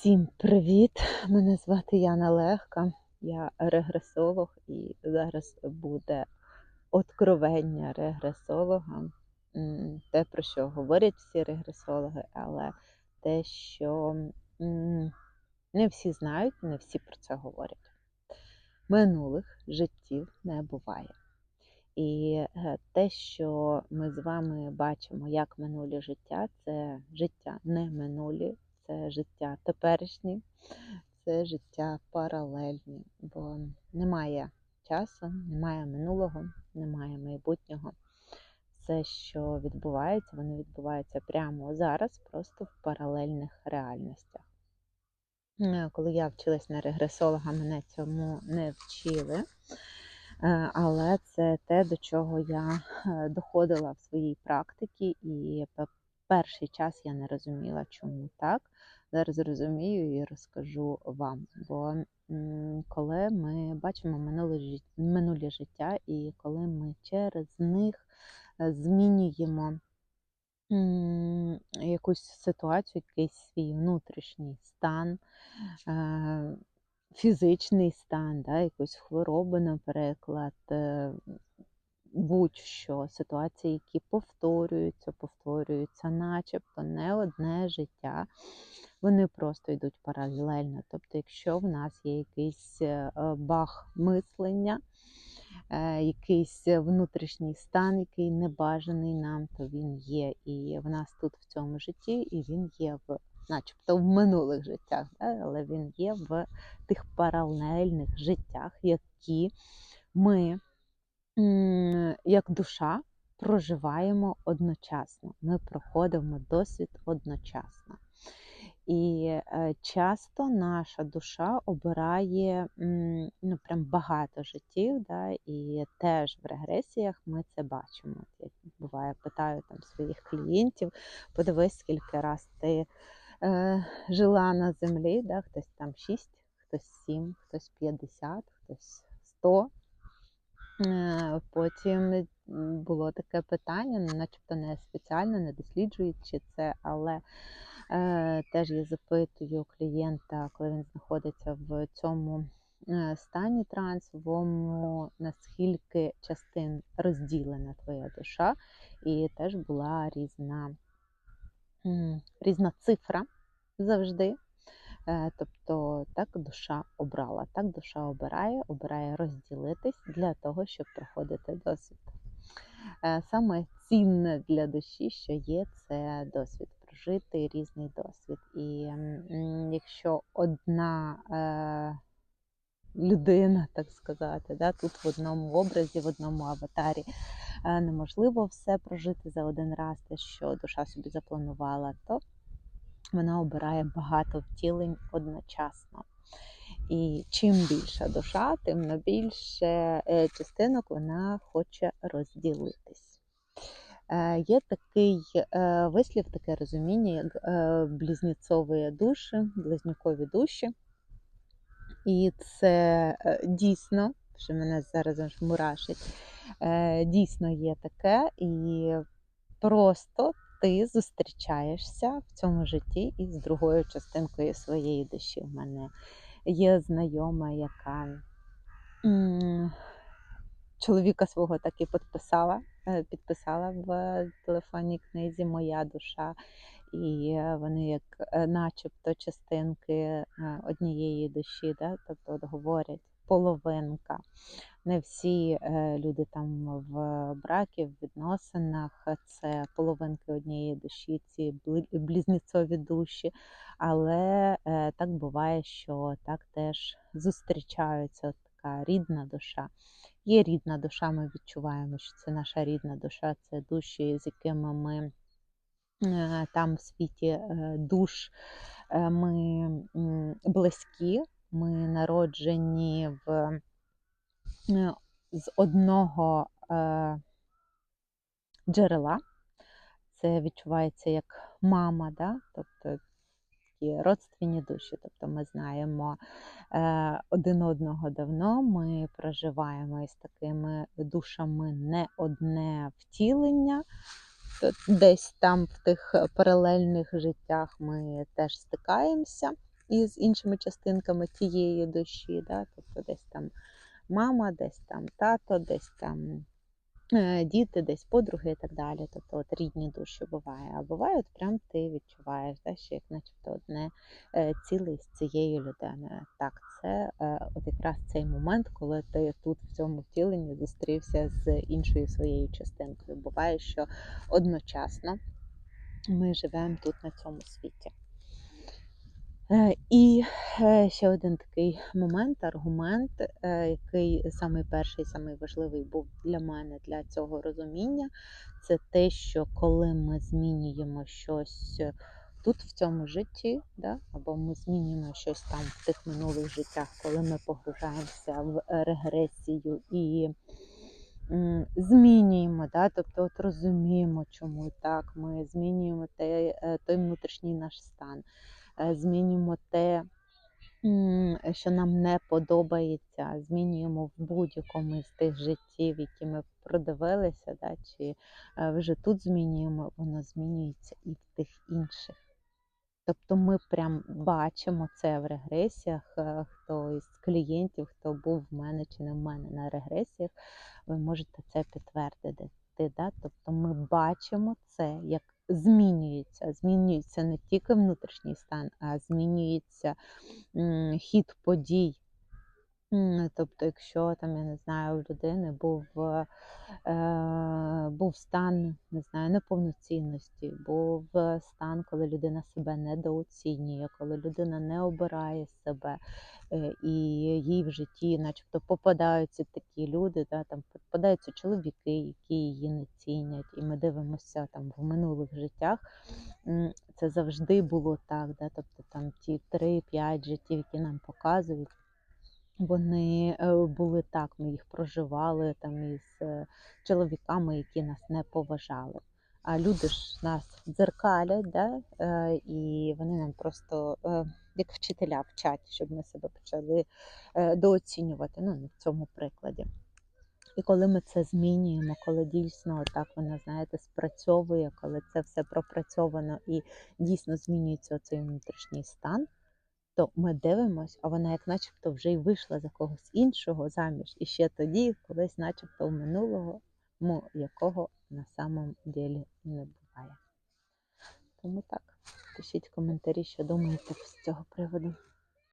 Всім привіт! Мене звати Яна Легка, я регресолог, і зараз буде откровення регресолога. Те, про що говорять всі регресологи, але те, що не всі знають, не всі про це говорять. Минулих життів не буває. І е, те, що ми з вами бачимо як минулі життя, це життя не минулі, це життя теперішнє, це життя паралельні, бо немає часу, немає минулого, немає майбутнього. Все, що відбувається, воно відбувається прямо зараз, просто в паралельних реальностях. Е, Коли я вчилась на регресолога, мене цьому не вчили. Е, Але це те, до чого я е, доходила в своїй практиці, і перший час я не розуміла, чому так. Зараз розумію і розкажу вам. Бо коли ми бачимо минулі життя, і коли ми через них е, змінюємо якусь ситуацію, якийсь свій внутрішній стан, е, фізичний стан, да, якусь хворобу, наприклад, е, будь-що, ситуації, які повторюються, повторюються, начебто не одне життя, вони просто йдуть паралельно. Тобто, якщо в нас є якийсь е, баг мислення, е, якийсь внутрішній стан, який не бажаний нам, то він є і в нас тут в цьому житті, і він є в, начебто, в минулих життях, але він є в тих паралельних життях, які ми, як душа, проживаємо одночасно. Ми проходимо досвід одночасно. І е, часто наша душа обирає ну, прям багато життів, да, і теж в регресіях ми це бачимо. Я буває, питаю там своїх клієнтів, подивись, скільки раз ти е, жила на землі, да, хтось там 6, хтось 7, хтось 50, хтось 100. Е, Потім було таке питання, ну, начебто не спеціально, не досліджуючи це, але е, теж я запитую клієнта, коли він знаходиться в цьому е, стані трансовому, наскільки частин розділена твоя душа, і теж була різна, різна цифра завжди. Е, Тобто так душа обрала, так душа обирає, обирає розділитись для того, щоб проходити досвід. Е, Саме цінне для душі, що є, це досвід, прожити різний досвід. І якщо одна е, людина, так сказати, да, тут в одному образі, в одному аватарі неможливо все прожити за один раз, те, що душа собі запланувала, то вона обирає багато втілень одночасно. І чим більша душа, тим на більше е, частинок вона хоче розділитись. Е, Є такий е, вислів, таке розуміння, як близнєцові душі, близнюкові душі. І це дійсно, що мене зараз мурашить, дійсно є таке, і просто ти зустрічаєшся в цьому житті із другою частинкою своєї душі. У мене є знайома, яка чоловіка свого так і підписала, е, підписала в телефонній книзі Моя душа. І е, вони як е, начебто частинки однієї душі, да? тобто от говорять половинка. Не всі е, люди там в бракі, в відносинах це половинки однієї душі, ці бли- близнєцові душі. Але е, так буває, що так теж зустрічаються така рідна душа. Є рідна душа, ми відчуваємо, що це наша рідна душа, це душі, з якими ми е, там в світі душ ми близькі, ми народжені в, з одного е, джерела. Це відчувається як мама, да? тобто такі родственні душі. Тобто ми знаємо е, один одного давно, ми проживаємо із такими душами не одне втілення. Десь там в тих паралельних життях ми теж стикаємося із іншими частинками тієї душі, да? тобто десь там мама, десь там тато, десь там е, діти, десь подруги і так далі. Тобто от рідні душі буває. А буває, от прям ти відчуваєш, да, що як начебто одне е, ціле з цією людиною. Так, це е, от якраз цей момент, коли ти тут в цьому втіленні зустрівся з іншою своєю частинкою. Буває, що одночасно ми живемо тут на цьому світі. Е, І е, ще один такий момент, аргумент, е, який самий перший, самий важливий був для мене для цього розуміння, це те, що коли ми змінюємо щось тут в цьому житті, да, або ми змінюємо щось там в тих минулих життях, коли ми погружаємося в регресію і змінюємо, да, тобто от розуміємо, чому так, ми змінюємо е, той внутрішній наш стан змінюємо те, що нам не подобається, змінюємо в будь-якому із тих життів, які ми продивилися, да, чи е, вже тут змінюємо, воно змінюється і в тих інших. Тобто ми прям бачимо це в регресіях. е, Хто із клієнтів, хто був в мене чи не в мене на регресіях, ви можете це підтвердити. Да? Тобто ми бачимо це, як змінюється. Змінюється не тільки внутрішній стан, а змінюється хід подій. Тобто, якщо там, я не знаю, у людини був, е, був стан не знаю, неповноцінності, був е, стан, коли людина себе недооцінює, коли людина не обирає себе, е, і їй в житті, начебто, попадаються такі люди, да, там попадаються чоловіки, які її не цінять, і ми дивимося там в минулих життях. Це завжди було так, да, тобто там ті 3-5 життів, які нам показують. Вони е, були так, ми їх проживали там із е, чоловіками, які нас не поважали. А люди ж нас дзеркалять, да? е, і вони нам просто як вчителя вчать, щоб ми себе почали дооцінювати. Ну, в цьому прикладі. І коли ми це змінюємо, коли дійсно так воно, знаєте, спрацьовує, коли це все пропрацьовано і дійсно змінюється цей внутрішній стан, то ми дивимось, а вона як начебто вже й вийшла за когось іншого заміж. І ще тоді, колись, начебто, в минулого, якого на самом ділі не буває. Тому так, пишіть коментарі, що думаєте з цього приводу.